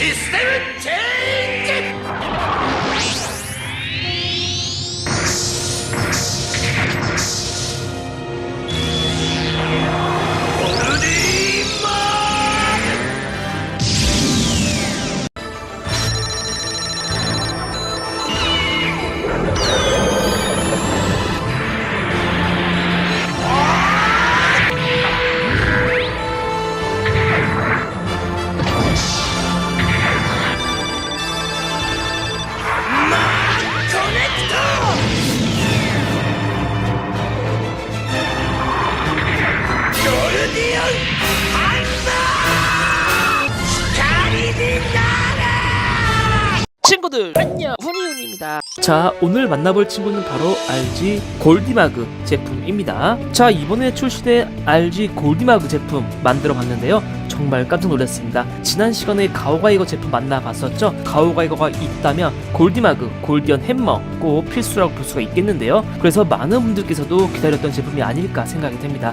시스템 체인지! 친구들. 안녕. 훈이훈입니다. 자 오늘 만나볼 친구는 바로 RG 골디마그 제품입니다. 자 이번에 출시된 RG 골디마그 제품 만들어 봤는데요. 정말 깜짝 놀랐습니다. 지난 시간에 가오가이거 제품 만나봤었죠? 가오가이거가 있다면 골디마그 골디언 햄머 꼭 필수라고 볼 수가 있겠는데요. 그래서 많은 분들께서도 기다렸던 제품이 아닐까 생각이 됩니다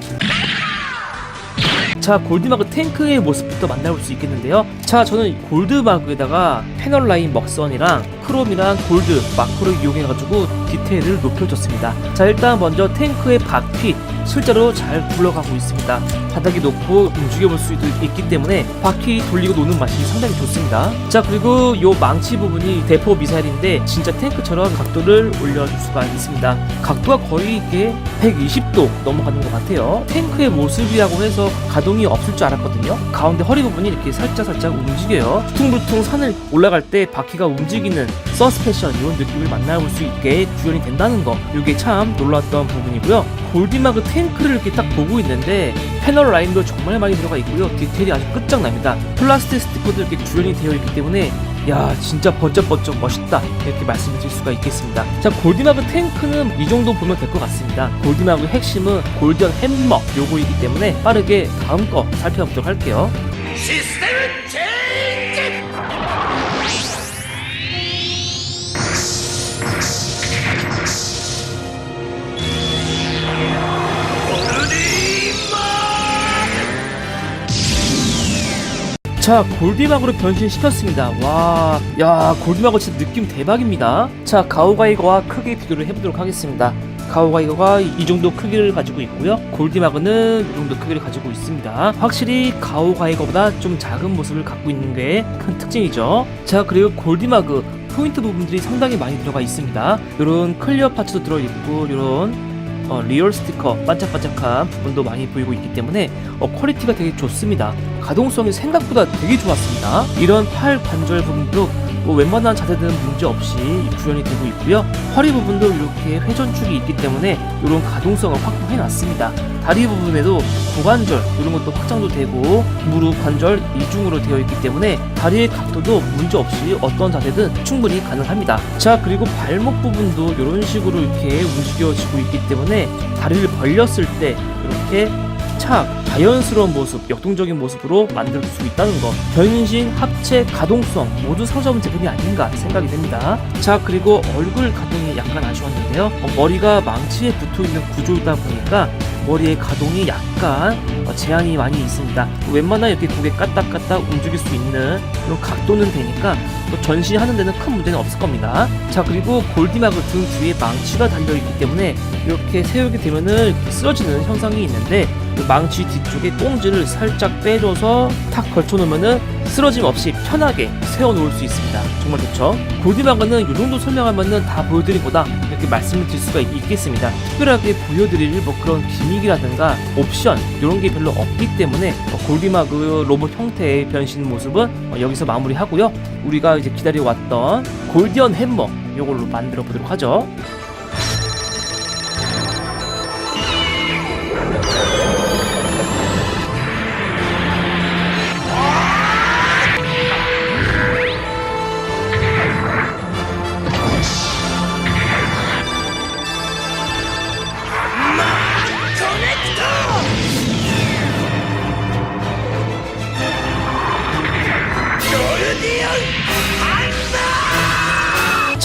자 골드마그 탱크의 모습부터 만나볼 수 있겠는데요. 자 저는 골드마그에다가 패널 라인 먹선이랑 크롬이랑 골드 마크를 이용해가지고 디테일을 높여줬습니다. 자 일단 먼저 탱크의 바퀴 실제로 잘 굴러가고 있습니다. 바닥이 높고 움직여볼 수도 있기 때문에 바퀴 돌리고 노는 맛이 상당히 좋습니다. 자 그리고 요 망치 부분이 대포 미사일인데 진짜 탱크처럼 각도를 올려줄 수가 있습니다. 각도가 거의 이게 120도 넘어가는 것 같아요. 탱크의 모습이라고 해서 가동이 없을 줄 알았거든요 가운데 허리 부분이 이렇게 살짝살짝 움직여요. 퉁불퉁 산을 올라갈 때 바퀴가 움직이는 서스펜션 이런 느낌을 만나볼 수 있게 구현이 된다는 거. 이게 참 놀랐던 부분이고요. 골디마그 탱크를 이렇게 딱 보고 있는데 패널 라인도 정말 많이 들어가 있고요. 디테일이 아주 끝장납니다. 플라스틱 스티커도 이렇게 구현이 되어 있기 때문에 야 진짜 번쩍번쩍 멋있다. 이렇게 말씀을 드릴 수가 있겠습니다. 자 골디마그 탱크는 이 정도 보면 될 것 같습니다. 골디마그 핵심은 골디언 햄머 요거이기 때문에 빠르게 다음 거 살펴보도록 할게요. 시스템 자 골디마그로 변신시켰습니다. 와, 야 골디마그 진짜 느낌 대박입니다. 자 가오가이거와 크게 비교를 해보도록 하겠습니다. 가오가이거가 이 정도 크기를 가지고 있고요. 골디마그는 이 정도 크기를 가지고 있습니다. 확실히 가오가이거보다 좀 작은 모습을 갖고 있는 게 큰 특징이죠. 자 그리고 골디마그 포인트 부분들이 상당히 많이 들어가 있습니다. 이런 클리어 파츠도 들어있고 이런 어, 리얼 스티커 반짝반짝한 부분도 많이 보이고 있기 때문에 어, 퀄리티가 되게 좋습니다. 가동성이 생각보다 되게 좋았습니다. 이런 팔 관절 부분도 뭐 웬만한 자세들은 문제 없이 구현이 되고 있고요. 허리 부분도 이렇게 회전축이 있기 때문에 이런 가동성을 확보해 놨습니다. 다리 부분에도 고관절 이런 것도 확장도 되고 무릎 관절 이중으로 되어 있기 때문에 다리의 각도도 문제 없이 어떤 자세든 충분히 가능합니다. 자 그리고 발목 부분도 이런 식으로 이렇게 움직여지고 있기 때문에 다리를 벌렸을 때 이렇게 착 자연스러운 모습, 역동적인 모습으로 만들 수 있다는 거. 변신, 합체, 가동성 모두 상점 제품이 아닌가 생각이 됩니다. 자 그리고 얼굴 가동이 약간 아쉬웠는데요. 어, 머리가 망치에 붙어 있는 구조이다 보니까 머리의 가동이 약간 어, 제한이 많이 있습니다. 웬만한 이렇게 고개 까딱까딱 움직일 수 있는 그런 각도는 되니까 또 전시하는 데는 큰 문제는 없을 겁니다. 자 그리고 골디마그 등 뒤에 망치가 달려 있기 때문에 이렇게 세우게 되면은 이렇게 쓰러지는 현상이 있는데 그 망치 뒤쪽에 꽁지를 살짝 빼줘서 탁 걸쳐놓으면은 쓰러짐 없이 편하게 세워놓을 수 있습니다. 정말 좋죠? 골디마그는 이 정도 설명하면은 다 보여드린 거다 이렇게 말씀을 드릴 수가 있, 겠습니다 특별하게 보여드릴 뭐 그런 기믹이라든가 옵션 이런 게 별로 없기 때문에 어, 골디마그 로봇 형태의 변신 모습은 어, 여기서 마무리하고요. 우리가 이제 기다려왔던 골디언 햄머 이걸로 만들어 보도록 하죠.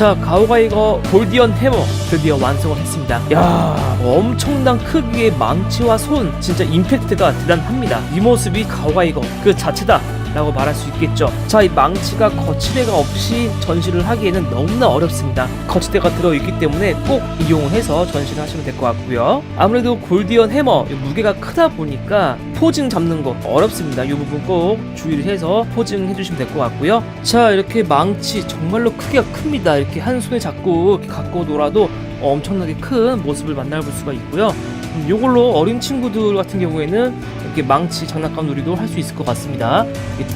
자 가오가이거 골디언 해머 드디어 완성을 했습니다. 야 엄청난 크기의 망치와 손. 진짜 임팩트가 대단합니다. 이 모습이 가오가이거 그 자체다 라고 말할 수 있겠죠. 자, 이 망치가 거치대가 없이 전시를 하기에는 너무나 어렵습니다. 거치대가 들어있기 때문에 꼭 이용을 해서 전시를 하시면 될 것 같고요. 아무래도 골디언 해머 이 무게가 크다 보니까 포징 잡는 거 어렵습니다. 이 부분 꼭 주의를 해서 포징 해주시면 될 것 같고요. 자, 이렇게 망치 정말로 크기가 큽니다. 이렇게 한 손에 잡고 갖고 놀아도 엄청나게 큰 모습을 만나볼 수가 있고요. 음, 요걸로 어린 친구들 같은 경우에는 이렇게 망치 장난감 놀이도 할 수 있을 것 같습니다.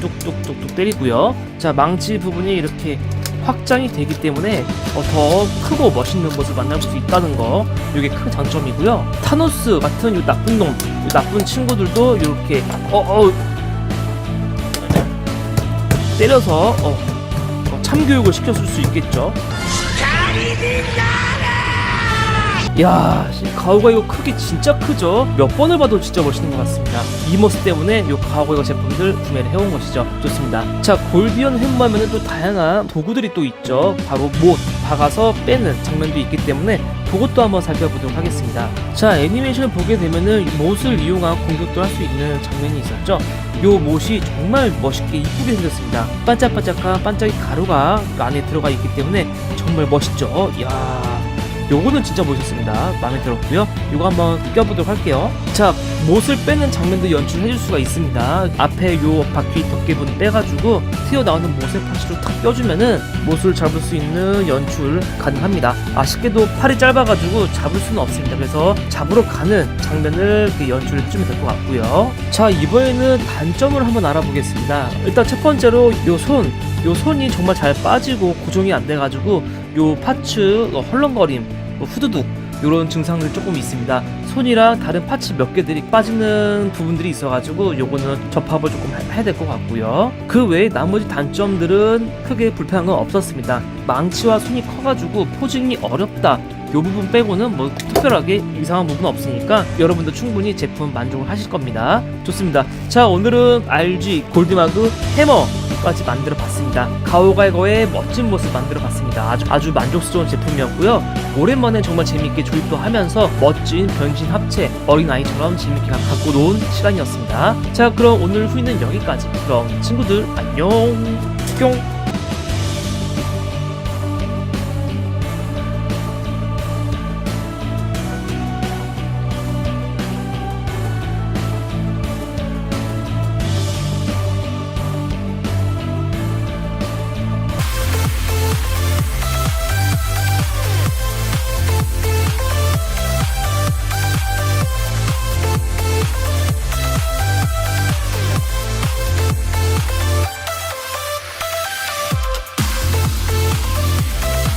뚝뚝뚝뚝 때리고요. 자, 망치 부분이 이렇게 확장이 되기 때문에 어, 더 크고 멋있는 모습을 만날 수 있다는 거 이게 큰 장점이고요. 타노스 같은 요 나쁜 놈, 요 나쁜 친구들도 이렇게 어, 어, 때려서 어, 어, 참교육을 시켰을 수 있겠죠. 야, 이 가오가 이거 크기 진짜 크죠? 몇 번을 봐도 진짜 멋있는 것 같습니다. 이 모습 때문에 이 가오가 이거 제품들 구매를 해온 것이죠. 좋습니다. 자, 골디언 햄마면은 또 다양한 도구들이 또 있죠. 바로 못 박아서 빼는 장면도 있기 때문에 그것도 한번 살펴보도록 하겠습니다. 자, 애니메이션을 보게 되면은 못을 이용한 공격도 할 수 있는 장면이 있었죠. 요 못이 정말 멋있게 이쁘게 생겼습니다. 반짝반짝한 반짝이 가루가 안에 들어가 있기 때문에 정말 멋있죠. 이야. 요거는 진짜 멋있습니다. 마음에 들었고요. 요거 한번 껴보도록 할게요. 자, 못을 빼는 장면도 연출해줄 수가 있습니다. 앞에 요 바퀴 덮개분 빼가지고 튀어나오는 못의 파츠로 탁 껴주면은 못을 잡을 수 있는 연출 가능합니다. 아쉽게도 팔이 짧아가지고 잡을 수는 없습니다. 그래서 잡으러 가는 장면을 이렇게 연출해주면 될 것 같고요. 자, 이번에는 단점을 한번 알아보겠습니다. 일단 첫 번째로 요 손, 요 손이 정말 잘 빠지고 고정이 안 돼가지고 요 파츠 어, 헐렁거림, 뭐 후두둑 이런 증상들이 조금 있습니다. 손이랑 다른 파츠 몇 개들이 빠지는 부분들이 있어가지고 요거는 접합을 조금 해- 해야 될 것 같고요. 그 외에 나머지 단점들은 크게 불편한 건 없었습니다. 망치와 손이 커가지고 포징이 어렵다. 요 부분 빼고는 뭐 특별하게 이상한 부분 없으니까 여러분도 충분히 제품 만족을 하실 겁니다. 좋습니다. 자 오늘은 RG 골드마그 해머 까지 만들어 봤습니다. 가오갈거의 멋진 모습 만들어 봤습니다. 아주 아주 만족스러운 제품이었고요. 오랜만에 정말 재밌게 조립도 하면서 멋진 변신 합체 어린아이처럼 재밌게 갖고 논 시간이었습니다. 자 그럼 오늘 후기는 여기까지. 그럼 친구들 안녕. 뿅.